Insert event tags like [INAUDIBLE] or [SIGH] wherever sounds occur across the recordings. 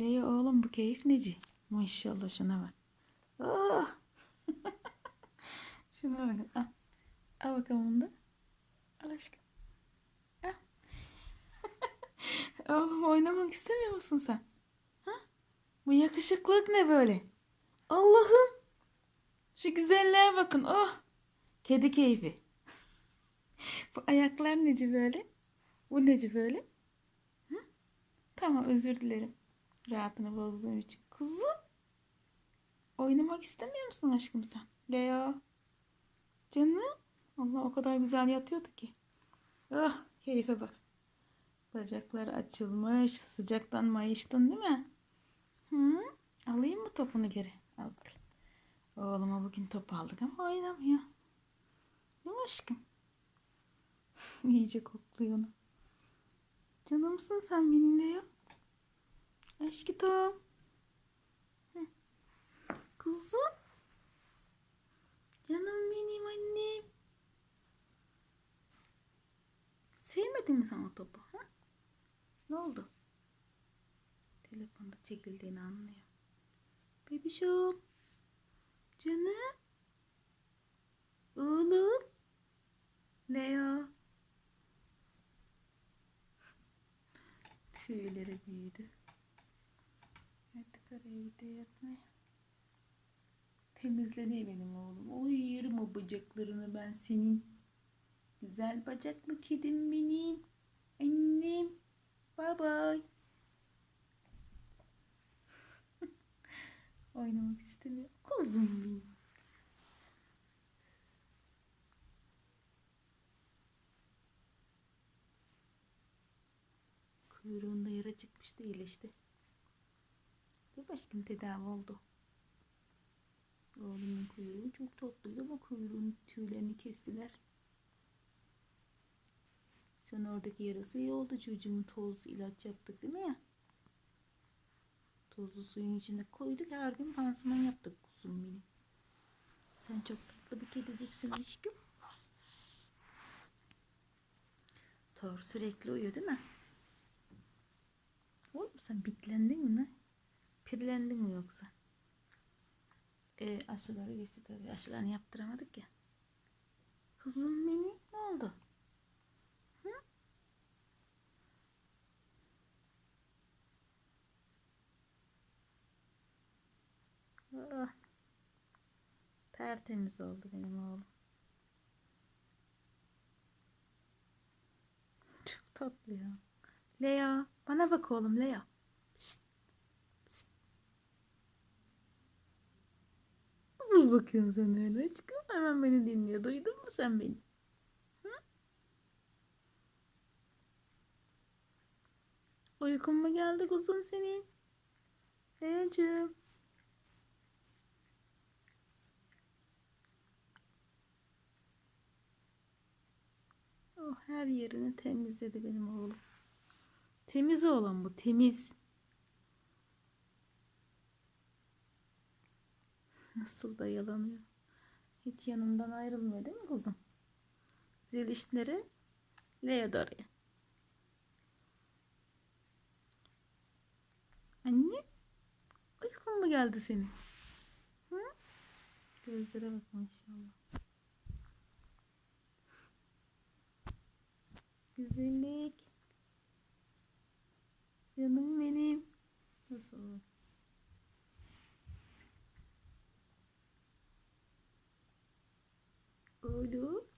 Leo oğlum bu keyif neci? Maşallah şuna bak. Oh. [LAUGHS] şuna bakın. Al. Al bakalım bunu da. Al aşkım. Al. [LAUGHS] oğlum oynamak istemiyor musun sen? Ha? Bu yakışıklık ne böyle? Allah'ım. Şu güzelliğe bakın. Oh. Kedi keyfi. [LAUGHS] bu ayaklar neci böyle? Bu neci böyle? Hı? Tamam özür dilerim. Rahatını bozduğum için. Kızım. Oynamak istemiyor musun aşkım sen? Leo. Canım. Allah o kadar güzel yatıyordu ki. Oh keyfe bak. Bacakları açılmış. Sıcaktan mayıştın değil mi? Hı? Alayım mı topunu geri? Al bakalım. Oğluma bugün top aldık ama oynamıyor. Değil mi aşkım? [LAUGHS] İyice kokluyor onu. Canımsın sen benimle ya. Hı. Kızım. Canım benim annem. Sevmedin mi sen o topu? Ha? Ne oldu? Telefonda çekildiğini anlıyor. Bebişim. Canım. Oğlum. Leo. Tüyleri büyüdü. Gidiyor yatmaya. Temizleniyor benim oğlum. Oy yerim o bacaklarını ben senin. Güzel bacaklı kedim benim. Annem. Bye bye. [LAUGHS] Oynamak istemiyor. Kuzum benim. Kuyruğunda yara çıkmıştı iyileşti. Bir başkım tedavi oldu. Oğlumun kuyruğu çok tatlıydı ama kuyruğun tüylerini kestiler. Sonra oradaki yarası iyi oldu çocuğumun toz ilaç yaptık değil mi ya? Tozlu suyun içine koyduk her gün pansuman yaptık kuzum benim. Sen çok tatlı bir kediciksin aşkım. Thor sürekli uyuyor değil mi? Oğlum sen bitlendin mi ne? Pirlendin mi yoksa? E, aşıları geçti tabii. Aşılarını yaptıramadık ya. Kızım benim ne oldu? Hı? Aa, tertemiz oldu benim oğlum. Çok tatlı ya. Leo, bana bak oğlum Leo. Şşt. Nasıl bakıyorsun sen öyle aşkım? Hemen beni dinliyor. Duydun mu sen beni? Hı? Uykun mu geldi kuzum senin? Leo'cum. Oh, her yerini temizledi benim oğlum. Temiz oğlan bu temiz. Nasıl da. Hiç yanımdan ayrılmıyor değil mi kuzum? Zilişleri Lea da oraya. Anne uykun mu geldi senin? Hı? Gözlere bak maşallah. Güzellik. Canım benim. Nasıl? Oğlum.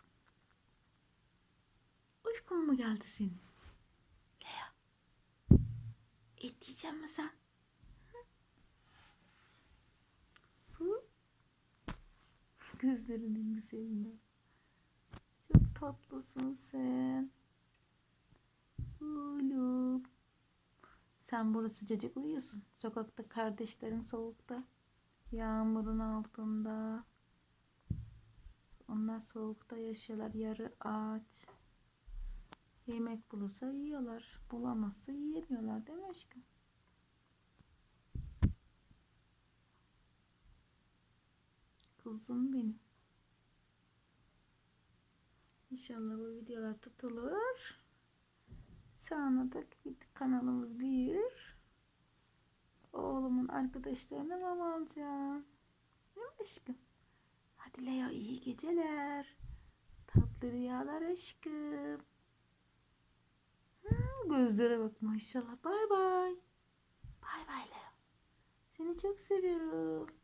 Mu geldi senin? Lea. Et yiyecek mi sen? Su. Gözlerinin güzeline. Çok tatlısın sen. Oğlum. Sen burada sıcacık uyuyorsun. Sokakta kardeşlerin soğukta. Yağmurun altında. Onlar soğukta yaşıyorlar. Yarı ağaç. Yemek bulursa yiyorlar. Bulamazsa yiyemiyorlar değil mi aşkım? Kuzum benim. İnşallah bu videolar tutulur. Sonra da kanalımız büyür. arkadaşlarına mama alacağım. Değil mi aşkım? Hadi Leo iyi geceler. Tatlı rüyalar aşkım. Gözlere bak maşallah. Bay bay. Bay bay Leo. Seni çok seviyorum.